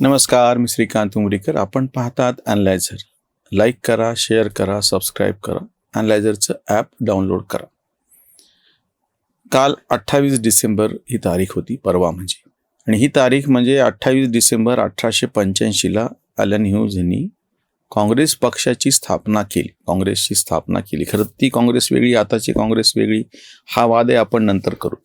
नमस्कार मी श्रीकांत उमरीकर आपण पाहतात अनलायझर लाईक करा शेअर करा सबस्क्राईब करा. अनलायझरचं ॲप डाउनलोड करा. काल अठ्ठावीस डिसेंबर ही तारीख होती परवा म्हणजे. आणि ही तारीख म्हणजे अठ्ठावीस डिसेंबर अठराशे पंच्याऐंशीला अलन ह्यूज यांनी काँग्रेस पक्षाची स्थापना केली. काँग्रेसची स्थापना केली. खरं ती काँग्रेस वेगळी आताची काँग्रेस वेगळी. हा वाद आहे आपण नंतर करू.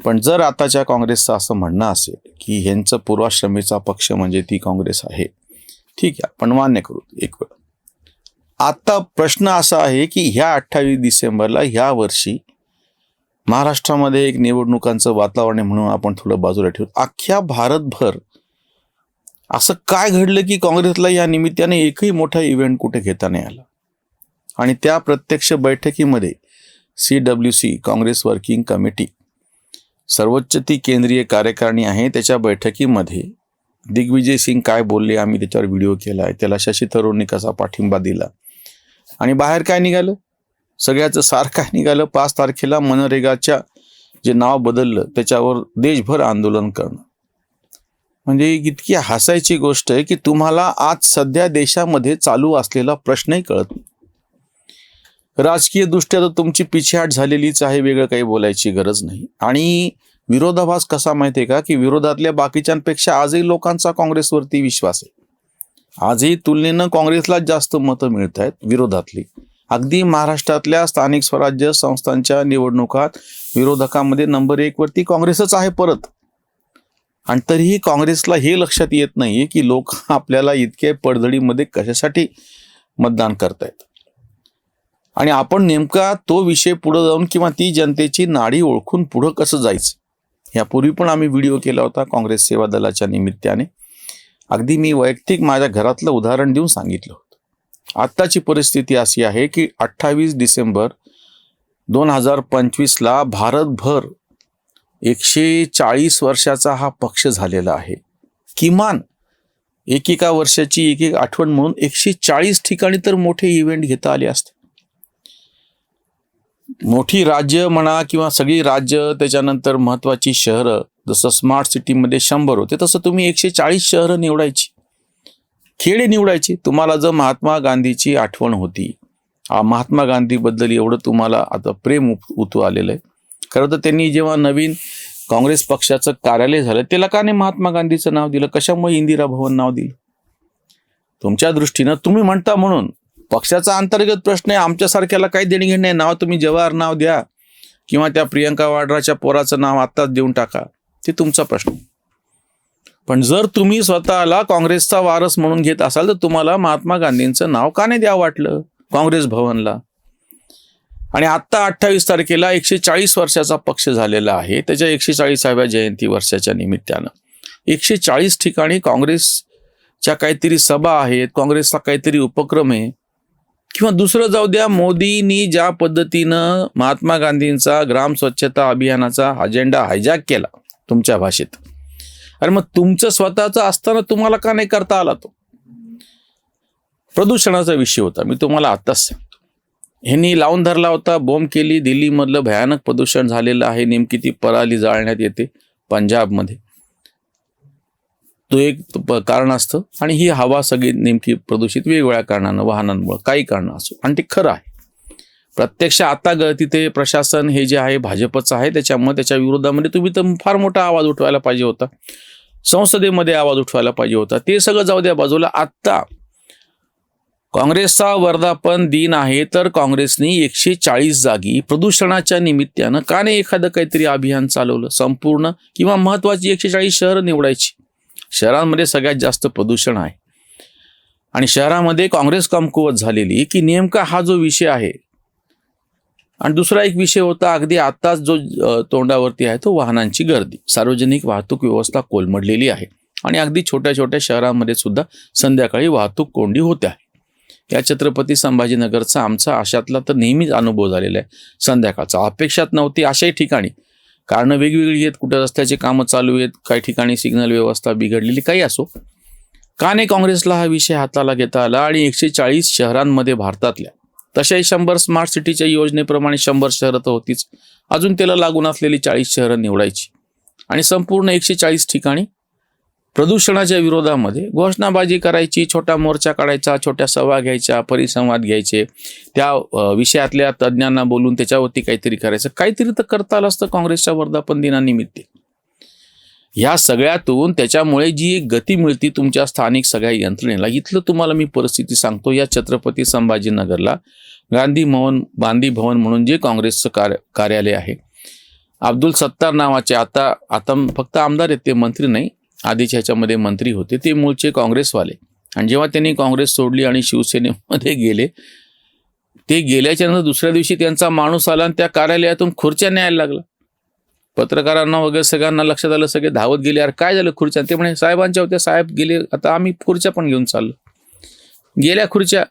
पण जर आताच्या काँग्रेसचं असं म्हणणं असेल की ह्यांचं पूर्वाश्रमीचा पक्ष म्हणजे ती काँग्रेस आहे ठीक आहे आपण मान्य करू एक वेळ. आता प्रश्न असा आहे की ह्या अठ्ठावीस डिसेंबरला ह्या वर्षी महाराष्ट्रामध्ये एक निवडणुकांचं वातावरण म्हणून आपण थोडं बाजूला ठेवू. अख्ख्या भारतभर असं काय घडलं की काँग्रेसला या निमित्ताने एकही मोठा इव्हेंट कुठे घेता नाही आला? आणि त्या प्रत्यक्ष बैठकीमध्ये C W C Congress working committee सर्वोच्च ती केंद्रीय कार्यकारिणी आहे त्याच्या बैठकीमध्ये. दिग्विजय सिंग काय बोलले आम्ही त्याच्यावर व्हिडिओ केला आहे त्याला शशी थरूरने कसा पाठिंबा दिला? आणि बाहेर काय निघालं? सगळ्याचं सार काय निघालं? पाच तारखेला मनरेगाच्या जे नाव बदललं त्याच्यावर देशभर आंदोलन करणं. म्हणजे इतकी हसायची गोष्ट आहे की तुम्हाला आज सध्या देशामध्ये चालू असलेला प्रश्नही कळत नाही. राजकीय दृष्ट्या तर तुमची पिछेहाट झालेलीच आहे वेगळं काही बोलायची गरज नाही. आणि विरोधाभास कसा माहिती आहे का? की विरोधातल्या बाकीच्यांपेक्षा आजही लोकांचा काँग्रेसवरती विश्वास आहे. आजही तुलनेनं काँग्रेसला जास्त मतं मिळत आहेत विरोधातली. अगदी महाराष्ट्रातल्या स्थानिक स्वराज्य संस्थांच्या निवडणुकात विरोधकामध्ये नंबर एक वरती काँग्रेसच आहे परत. आणि तरीही काँग्रेसला हे लक्षात येत नाहीये की लोक आपल्याला इतक्या पडझडीमध्ये कशासाठी मतदान करतायत. आणि आपण नेमका तो विषय पुढं जाऊन किंवा ती जनतेची नाडी ओळखून पुढं कसं जायचं? यापूर्वी पण आम्ही व्हिडिओ केला होता काँग्रेस सेवा दलाच्या निमित्ताने. अगदी मी वैयक्तिक माझ्या घरातलं उदाहरण देऊन सांगितलं होतं. आत्ताची परिस्थिती अशी आहे की अठ्ठावीस डिसेंबर दोन हजार पंचवीसला भारतभर एकशे चाळीस वर्षाचा हा पक्ष झालेला आहे. किमान एकेका वर्षाची एक एक आठवण म्हणून एकशे चाळीस ठिकाणी तर मोठे इव्हेंट घेता आले असते. मोठी राज्य म्हणा किंवा सगळी राज्य त्याच्यानंतर महत्वाची शहरं जसं स्मार्ट सिटीमध्ये शंभर होते तसं तुम्ही एकशे चाळीस शहरं निवडायची. खेडे निवडायची. तुम्हाला जर महात्मा गांधीची आठवण होती महात्मा गांधीबद्दल एवढं तुम्हाला आता प्रेम उत- उतू आलेलं आहे. खरं तर त्यांनी जेव्हा नवीन काँग्रेस पक्षाचं कार्यालय झालं त्याला का नाही महात्मा गांधीचं नाव दिलं? कशामुळे इंदिरा भवन नाव दिलं? तुमच्या दृष्टीनं तुम्ही म्हणता म्हणून पक्षाचा अंतर्गत प्रश्न आहे आमच्यासारख्याला काही देणेघेणे नाव तुम्ही जवाहर नाव द्या किंवा त्या प्रियंका वाड्राच्या पोराचं नाव आत्ताच देऊन टाका. ते तुमचा प्रश्न पण जर तुम्ही स्वतःला काँग्रेसचा वारस म्हणून घेत असाल तर तुम्हाला महात्मा गांधींचं नाव का नाही द्यावं वाटलं? काँग्रेस भवनला. आणि आत्ता अठ्ठावीस तारखेला एकशे चाळीस वर्षाचा पक्ष झालेला आहे. त्याच्या एकशे चाळीसाव्या जयंती वर्षाच्या निमित्तानं. एकशे चाळीस ठिकाणी काँग्रेसच्या काहीतरी सभा आहेत काँग्रेसचा काहीतरी उपक्रम आहे. किंवा दुसरं जाऊ द्या मोदींनी ज्या पद्धतीनं महात्मा गांधींचा ग्राम स्वच्छता अभियानाचा अजेंडा हायजॅक केला तुमच्या भाषेत. अरे मग तुमचं स्वतःचं असताना तुम्हाला का नाही करता आला तो? प्रदूषणाचा विषय होता. मी तुम्हाला आत्ताच सांगतो. ह्यांनी लावून धरला होता बॉम्ब केली दिल्लीमधलं भयानक प्रदूषण झालेलं आहे नेमकी ती पराली जाळण्यात येते पंजाबमध्ये. तो एक कारण असतं. आणि ही हवा सगळी नेमकी प्रदूषित वेगवेगळ्या कारणानं वाहनांमुळे. काही कारण असो. आणि ते खरं आहे. प्रत्यक्ष आता ग तिथे प्रशासन हे जे आहे भाजपचं आहे त्याच्यामुळे त्याच्या विरोधामध्ये तुम्ही तर फार मोठा आवाज उठवायला पाहिजे होता. संसदेमध्ये आवाज उठवायला पाहिजे होता. ते सगळं जाऊ द्या बाजूला आत्ता काँग्रेसचा वर्धापन दिन आहे तर काँग्रेसने एकशे चाळीस जागी प्रदूषणाच्या निमित्तानं का नाही एखादं काहीतरी अभियान चालवलं संपूर्ण किंवा महत्वाची एकशे चाळीस शहरं निवडायची? शहरांमध्ये सगळ्यात जास्त प्रदूषण आहे. आणि शहरामध्ये काँग्रेस कमकुवत झालेली की नेमका हा जो विषय आहे आणि दुसरा एक विषय होता अगदी आत्ताच जो तोंडावरती आहे तो वाहनांची गर्दी. सार्वजनिक वाहतूक व्यवस्था कोलमडलेली आहे. आणि अगदी छोट्या छोट्या शहरांमध्ये सुद्धा संध्याकाळी वाहतूक कोंडी होते आहे. या छत्रपती संभाजीनगरचा आमचा अशातला तर नेहमीच अनुभव झालेला आहे. संध्याकाळचा अपेक्षात नव्हती अशाही ठिकाणी. कारणं वेगवेगळी आहेत कुठं रस्त्याचे कामं चालू आहेत काही ठिकाणी सिग्नल व्यवस्था बिघडलेली काही असो. का नाही काँग्रेसला हा विषय हाताला घेता आला आणि एकशे चाळीस शहरांमध्ये भारतातल्या तशाही शंभर स्मार्ट सिटीच्या योजनेप्रमाणे शंभर शहरं तर होतीच. अजून त्याला लागून असलेली चाळीस शहरं निवडायची. आणि संपूर्ण एकशे चाळीस ठिकाणी प्रदूषणाच्या विरोधामध्ये घोषणाबाजी करायची छोटा मोर्चा काढायचा छोट्या सभा घ्यायच्या परिसंवाद घ्यायचे. त्या विषयातल्या तज्ज्ञांना बोलून त्याच्यावरती काहीतरी करायचं. काहीतरी तर करता आलं असतं काँग्रेसच्या वर्धापन दिनानिमित्त ह्या सगळ्यातून त्याच्यामुळे जी एक गती मिळती तुमच्या स्थानिक सगळ्या यंत्रणेला इथलं तुम्हाला मी परिस्थिती सांगतो. या छत्रपती संभाजीनगरला गांधी भवन गांधी भवन म्हणून जे काँग्रेसचं कार्य कार्यालय आहे. अब्दुल सत्तार नावाचे आता आता फक्त आमदार आहेत ते मंत्री नाही आधीच्या ह्याच्यामध्ये मंत्री होते ते मूळचे काँग्रेसवाले. आणि जेव्हा त्यांनी काँग्रेस सोडली आणि शिवसेनेमध्ये गेले ते गेल्याच्यानंतर दुसऱ्या दिवशी त्यांचा माणूस आला आणि त्या कार्यालयातून खुर्च्या न्यायला लागला. पत्रकारांना वगैरे सगळ्यांना लक्षात आलं सगळे धावत गेले अरे काय झालं खुर्च्या? ते म्हणे साहेबांच्या होत्या साहेब गेले आता आम्ही खुर्च्या पण घेऊन चाललो. गेल्या खुर्च्या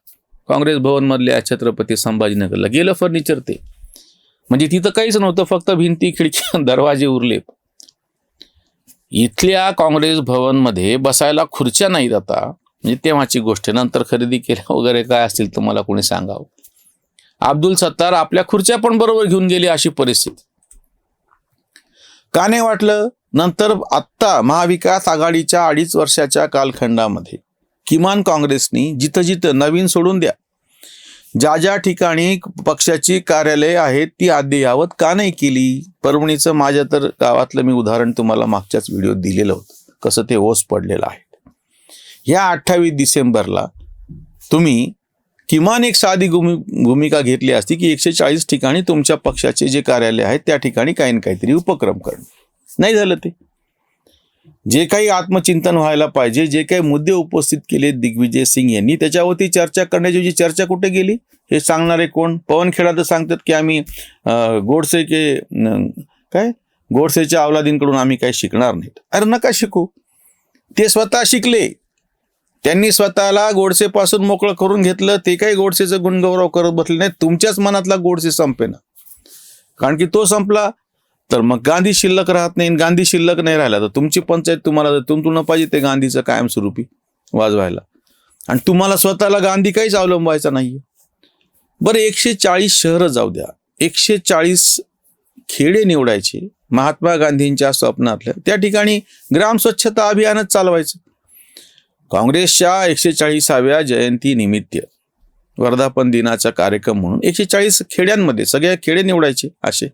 काँग्रेस भवनमधल्या छत्रपती संभाजीनगरला. गेलं फर्निचर ते. म्हणजे तिथं काहीच नव्हतं फक्त भिंती खिडकी दरवाजे उरले. इथल्या काँग्रेस भवनमध्ये बसायला खुर्च्या नाहीत आता. म्हणजे तेव्हाची गोष्ट नंतर खरेदी केल्या वगैरे काय असतील तर मला कोणी सांगावं? अब्दुल सत्तार आपल्या खुर्च्या पण बरोबर घेऊन गेली अशी परिस्थिती. का नाही वाटलं? नंतर आत्ता महाविकास आघाडीच्या अडीच वर्षाच्या कालखंडामध्ये किमान काँग्रेसनी जिथं जिथं नवीन सोडून द्या ज्या ज्या ठिकाणी पक्षाची कार्यालय आहेत ती अद्ययावत का नाही केली? परभणीचं माझ्या तर गावातलं मी उदाहरण तुम्हाला मागच्याच व्हिडिओत दिलेलं होतं. कसं ते ओस पडलेलं आहे. ह्या अठ्ठावीस डिसेंबरला तुम्ही किमान एक साधी भूमि भूमिका घेतली असती की एकशे चाळीस ठिकाणी तुमच्या पक्षाचे जे कार्यालय आहेत त्या ठिकाणी काही ना काहीतरी उपक्रम करणं. नाही झालं ते. जे काही आत्मचिंतन व्हायला पाहिजे जे काही मुद्दे उपस्थित केले दिग्विजय सिंग यांनी त्याच्यावरती चर्चा करण्याची जी चर्चा कुठे गेली? हे सांगणारे कोण? पवन खेडा तर सांगतात की आम्ही गोडसे के काय? गोडसेच्या अवलादींकडून आम्ही काही शिकणार नाहीत. अरे नका शिकू. ते स्वतः शिकले. त्यांनी स्वतःला गोडसेपासून मोकळं करून घेतलं. ते काही गोडसेचं गुणगौरव करत बसले नाही तुमच्याच मनातला गोडसे संपेना. कारण की तो संपला. तर मग गांधी शिल्लक राहत नाही गांधी शिल्लक नाही राहिला तर तुमची पंचायत तुम्हाला तुमतून पाहिजे ते गांधीचं कायमस्वरूपी वाजवायला. आणि तुम्हाला स्वतःला गांधी काहीच अवलंबायचा नाहीये. बरं एकशे चाळीस शहरं जाऊ द्या. एकशे चाळीस खेडे निवडायचे महात्मा गांधींच्या स्वप्नातल्या. त्या ठिकाणी ग्राम स्वच्छता अभियानच चालवायचं. काँग्रेसच्या एकशे चाळीसाव्या जयंती निमित्त वर्धापन दिनाचा कार्यक्रम म्हणून एकशे चाळीस खेड्यांमध्ये सगळ्या खेडे निवडायचे असे.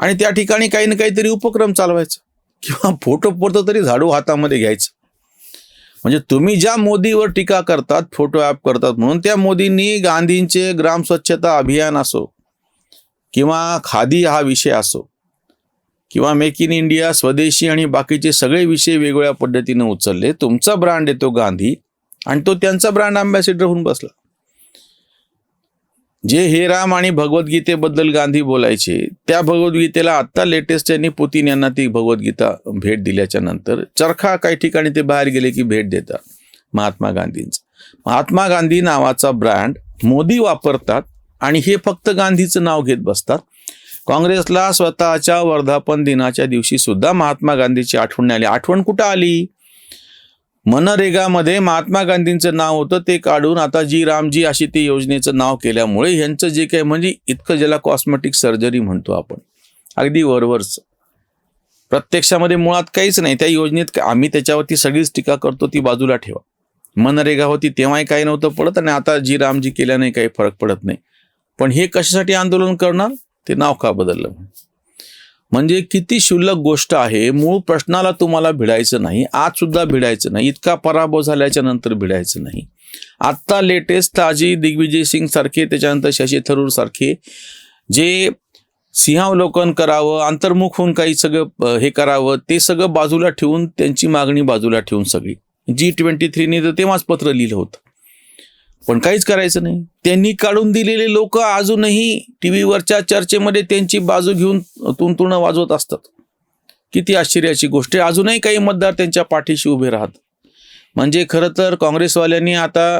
आणि त्या ठिकाणी काही ना काहीतरी उपक्रम चालवायचा. किंवा फोटो पुरतं तरी झाडू हातामध्ये घ्यायचं. म्हणजे तुम्ही ज्या मोदीवर टीका करतात फोटो ॲप करतात म्हणून त्या मोदींनी गांधींचे ग्राम स्वच्छता अभियान असो किंवा खादी हा विषय असो किंवा मेक इन इंडिया स्वदेशी आणि बाकीचे सगळे विषय वेगवेगळ्या पद्धतीने उचलले तुमचा ब्रँड येतो गांधी आणि तो त्यांचा ब्रँड अँबॅसिडर होऊन बसला. जे हे राम आणि भगवद्गीतेबद्दल गांधी बोलायचे त्या भगवद्गीतेला आत्ता लेटेस्ट त्यांनी पुतीन यांना ती भगवद्गीता भेट दिल्याच्या नंतर चरखा काही ठिकाणी ते बाहेर गेले की भेट देतात महात्मा गांधींचं. महात्मा गांधी नावाचा ब्रँड मोदी वापरतात आणि हे फक्त गांधीचं नाव घेत बसतात. काँग्रेसला स्वतःच्या वर्धापन दिनाच्या दिवशी सुद्धा महात्मा गांधीची आठवण नाही आली. आठवण कुठं आली? मनरेगामध्ये महात्मा गांधींचं नाव होतं ते काढून आता जी रामजी अशी ते योजनेचं नाव केल्यामुळे ह्यांचं जे काही म्हणजे इतकं ज्याला कॉस्मेटिक सर्जरी म्हणतो आपण. अगदी वरवरच. प्रत्यक्षामध्ये मुळात काहीच नाही. त्या योजनेत आम्ही त्याच्यावरती सगळीच टीका करतो ती बाजूला ठेवा. मनरेगा होती तेव्हाही काही नव्हतं पडत आणि आता जी रामजी केल्याने काही फरक पडत नाही. पण हे कशासाठी आंदोलन करणार? ते नाव का बदललं? म्हणजे किती शुल्लक गोष्ट आहे मूळ प्रश्नाला तुम्हाला भिडायचं नाही आज सुद्धा भिडायचं नाही इतका पराभव झाल्याच्यानंतर भिडायचं नाही. आत्ता लेटेस्ट ताजी दिग्विजय सिंग सारखे त्याच्यानंतर शशी थरूर सारखे जे सिंहावलोकन करावं अंतर्मुख होऊन काही सगळं हे करावं ते सगळं बाजूला ठेवून त्यांची मागणी बाजूला ठेवून सगळी. जी ट्वेंटी थ्रीने तर तेव्हाच पत्र लिहिलं होतं. पण काहीच करायचं नाही. त्यांनी काढून दिलेले लोक अजूनही टी व्हीवरच्या चर्चेमध्ये त्यांची बाजू घेऊन तुणतुणं वाजवत असतात. किती आश्चर्याची गोष्ट आहे. अजूनही काही मतदार त्यांच्या पाठीशी उभे राहत म्हणजे खरं तर काँग्रेसवाल्यांनी आता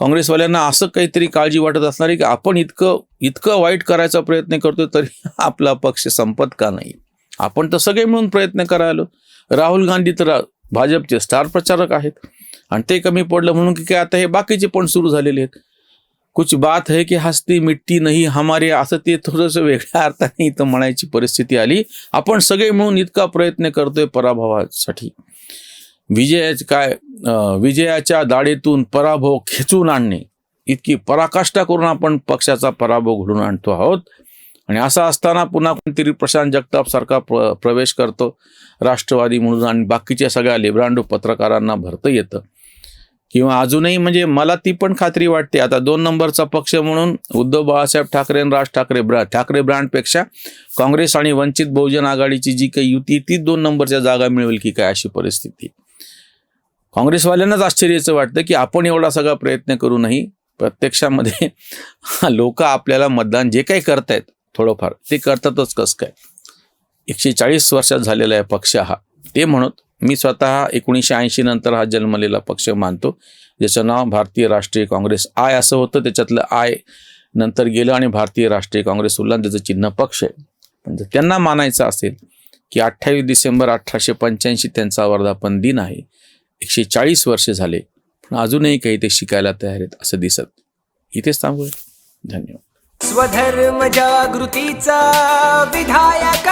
काँग्रेसवाल्यांना असं काहीतरी काळजी वाटत असणार आहे की आपण इतकं इतकं वाईट करायचा प्रयत्न करतोय तरी आपला पक्ष संपत का नाही? आपण तर सगळे मिळून प्रयत्न करायलो. राहुल गांधी तर भाजपचे स्टार प्रचारक आहेत. आणि ते कमी पडलं म्हणून की काय आता हे बाकीचे पण सुरू झालेले आहेत. कुछ बात है की हस्ती मिट्टी नाही हमारे असं ते थोडंसं वेगळ्या अर्थाने इथं म्हणायची परिस्थिती आली. आपण सगळे मिळून इतका प्रयत्न करतोय पराभवासाठी. विजयाचे काय विजयाच्या दाढेतून पराभव खेचून आणणे. इतकी पराकाष्ठा करून आपण पक्षाचा पराभव घडून आणतो आहोत. आणि असं असताना पुन्हा कोणतरी प्रशांत जगताप सारखा प्र प्रवेश करतो. राष्ट्रवादी म्हणून आणि बाकीच्या सगळ्या लेब्रांडो पत्रकारांना भरतं येतं. किंवा अजूनही म्हणजे मला ती पण खात्री वाटते. आता दोन नंबरचा पक्ष म्हणून उद्धव बाळासाहेब ठाकरे आणि राज ठाकरे ब्रा ठाकरे ब्रँडपेक्षा काँग्रेस आणि वंचित बहुजन आघाडीची जी काही युती ती दोन नंबरच्या जागा मिळवेल की काय अशी परिस्थिती. काँग्रेसवाल्यांनाच आश्चर्याचं वाटतं की आपण एवढा सगळा प्रयत्न करूनही प्रत्यक्षामध्ये लोक आपल्याला मतदान जे काही करतायत थोडंफार ते करतातच कसं काय? एकशे चाळीस वर्षात झालेला आहे पक्ष हा. ते म्हणत मी स्वतः एकोणीसशे ऐंशी नंतर हा जन्मलेला पक्ष मानतो. ज्याचं नाव भारतीय राष्ट्रीय काँग्रेस आय असं होतं. त्याच्यातलं आय नंतर गेलं आणि भारतीय राष्ट्रीय काँग्रेस उरला त्याचं चिन्ह पक्ष आहे. पण जर त्यांना मानायचं असेल की अठ्ठावीस डिसेंबर अठराशे पंच्याऐंशी त्यांचा वर्धापन दिन आहे. एकशे चाळीस वर्षे झाले. पण अजूनही काही ते शिकायला तयार आहेत असं दिसत. इथेच थांबूया. धन्यवाद. स्वधर्म जागृतीचा विधायक